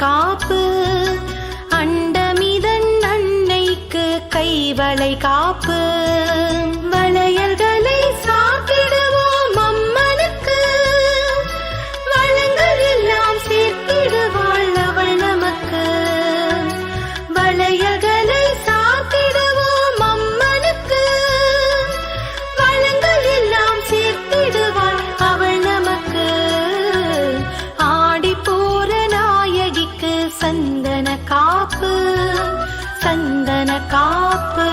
காப்பு. அண்டமிதன் அன்னைக்கு கைவளை காப்பு. காப்பு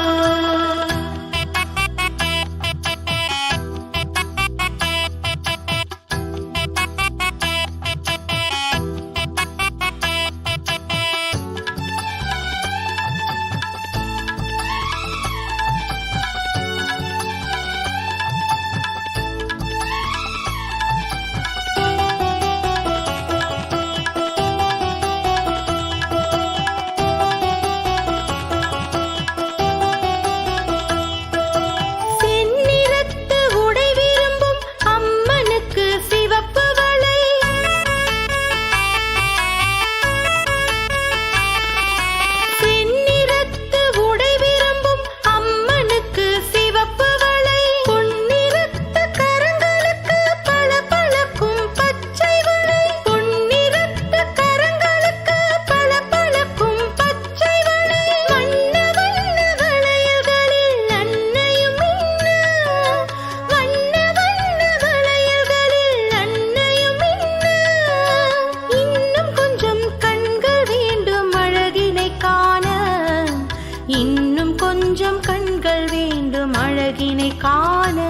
காண.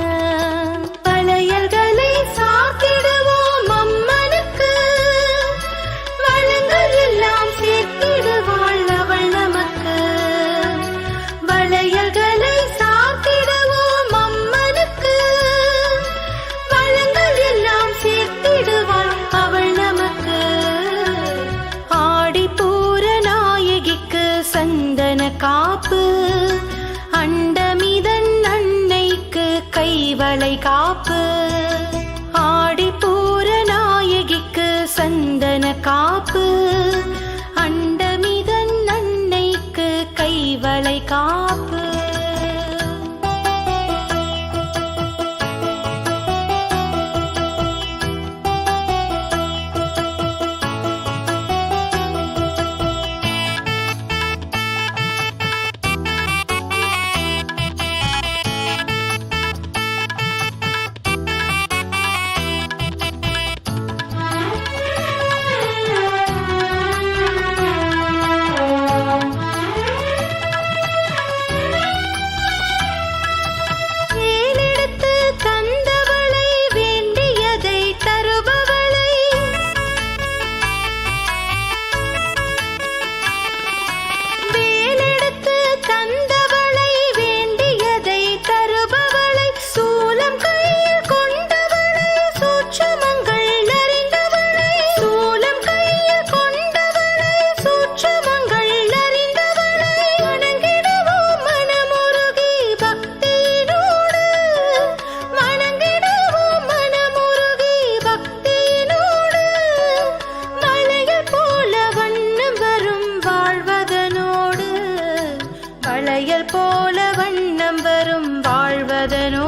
வளையல்களை சாத்திடுவோம் அம்மனுக்கு. வளங்கள் எல்லாம் சேர்த்திடுவாள் அவள் நமக்கு. வளையல்களை சாத்திடுவோம் அம்மனுக்கு. வளங்கள் எல்லாம் காப்பு. கைவளை காப்பு ஆடிப்பூர நாயகிக்கு சந்தன காப்பு. போல வண்ணம் வரும் வாழ்வதனோ